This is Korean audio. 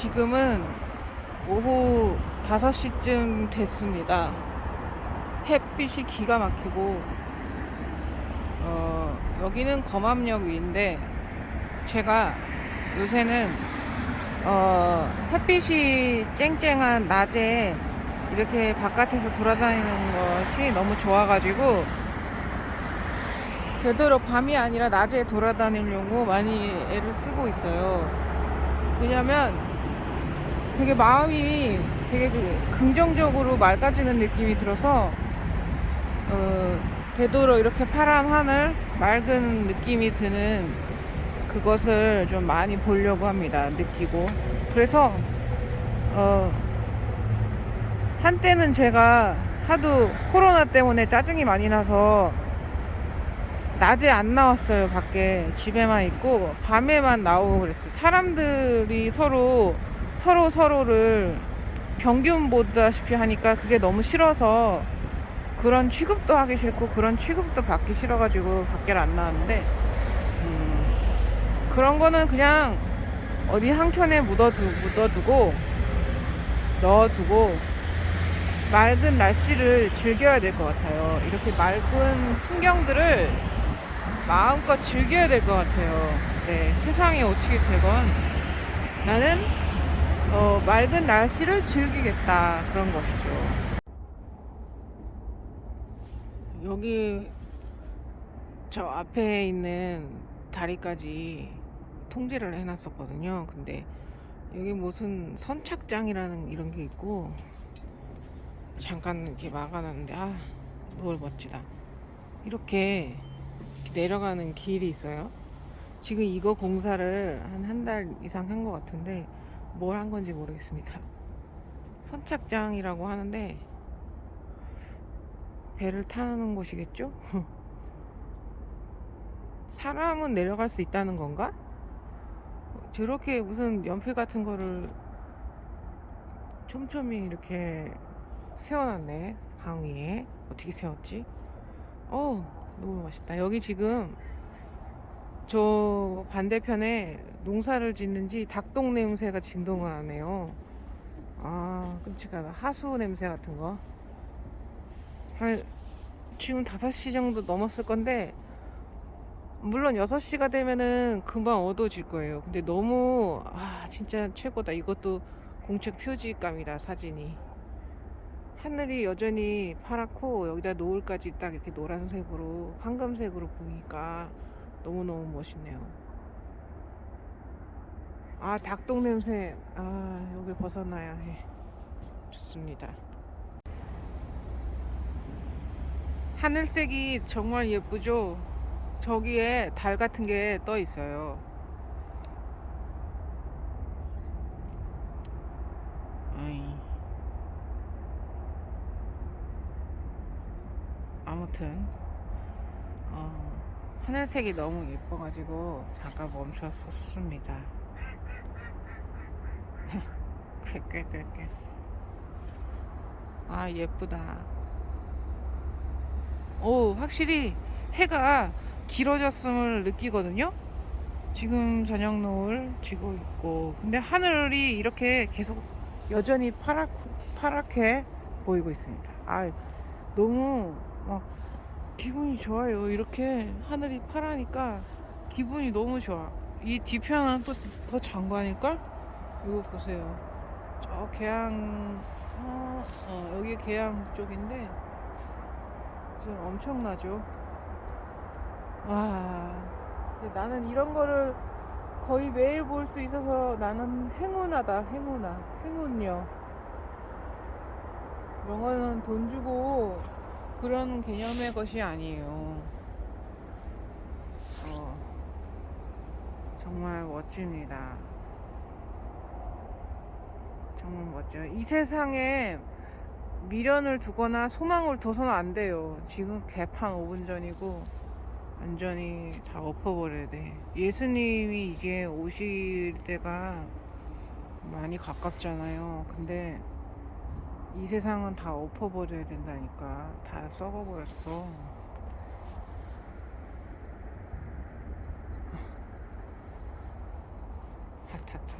지금은 오후 5시쯤 됐습니다. 햇빛이 기가 막히고, 어, 여기는 검암역 위인데, 제가 요새는, 어, 햇빛이 쨍쨍한 낮에 이렇게 바깥에서 돌아다니는 것이 너무 좋아가지고, 되도록 밤이 아니라 낮에 돌아다니려고 많이 애를 쓰고 있어요. 왜냐면 되게 마음이 되게 그 긍정적으로 맑아지는 느낌이 들어서 어, 되도록 이렇게 파란 하늘 맑은 느낌이 드는 그것을 좀 많이 보려고 합니다. 느끼고 그래서 어, 한때는 제가 하도 코로나 때문에 짜증이 많이 나서 낮에 안 나왔어요 밖에 집에만 있고 밤에만 나오고 그랬어요 사람들이 서로 서로 서로를 경균 보다시피 하니까 그게 너무 싫어서 그런 취급도 하기 싫고 그런 취급도 받기 싫어가지고 밖에를 안 나왔는데 음, 그런 거는 그냥 어디 한켠에 묻어두, 묻어두고 넣어두고 맑은 날씨를 즐겨야 될 것 같아요 이렇게 맑은 풍경들을 마음껏 즐겨야 될 것 같아요. 네, 세상이 어떻게 되건 나는 어, 맑은 날씨를 즐기겠다 그런 것이죠. 여기 저 앞에 있는 다리까지 통제를 해놨었거든요. 근데 여기 무슨 선착장이라는 이런 게 있고 잠깐 이렇게 막아놨는데 아 노을 멋지다. 이렇게 내려가는 길이 있어요. 지금 이거 공사를 한 한 달 이상 한 것 같은데 뭘 한 건지 모르겠습니다. 선착장이라고 하는데 배를 타는 곳이겠죠? 사람은 내려갈 수 있다는 건가? 저렇게 무슨 연필 같은 거를 촘촘히 이렇게 세워놨네 강 위에 어떻게 세웠지? 어 너무 맛있다. 여기 지금 저 반대편에 농사를 짓는지 닭똥 냄새가 진동을 하네요. 아, 끔찍하다. 하수 냄새 같은 거. 한, 지금 5시 정도 넘었을 건데, 물론 6시가 되면은 금방 어두워질 거예요. 근데 너무, 아, 진짜 최고다. 이것도 공책 표지감이다, 사진이. 하늘이 여전히 파랗고 여기다 노을까지 딱 이렇게 노란색으로 황금색으로 보이니까 너무너무 멋있네요. 아 닭똥 냄새 아 여길 벗어나야 해. 좋습니다. 하늘색이 정말 예쁘죠? 저기에 달 같은 게 떠 있어요. 아이. 아무튼 어, 하늘색이 너무 예뻐가지고 잠깐 멈췄었습니다. 꾀꾀꾀꾀. 아 예쁘다. 오 확실히 해가 길어졌음을 느끼거든요. 지금 저녁 노을 지고 있고 근데 하늘이 이렇게 계속 여전히 파랗, 파랗게 보이고 있습니다. 아 너무 막 기분이 좋아요. 이렇게 하늘이 파라니까 기분이 너무 좋아. 이 뒤편은 또 더 장관일걸? 이거 보세요. 저 계양, 어, 어, 여기 계양 쪽인데, 지금 엄청나죠? 와, 나는 이런 거를 거의 매일 볼 수 있어서 나는 행운하다, 행운아. 이런 거는 돈 주고 그런 개념의 것이 아니에요. 어, 정말 멋집니다. 정말 멋져요. 이 세상에 미련을 두거나 소망을 둬서는 안 돼요. 지금 개판 5분 전이고 완전히 다 엎어버려야 돼. 예수님이 이제 오실 때가 많이 가깝잖아요. 근데 이 세상은 다 엎어버려야 된다니까. 다 썩어버렸어. 핫핫핫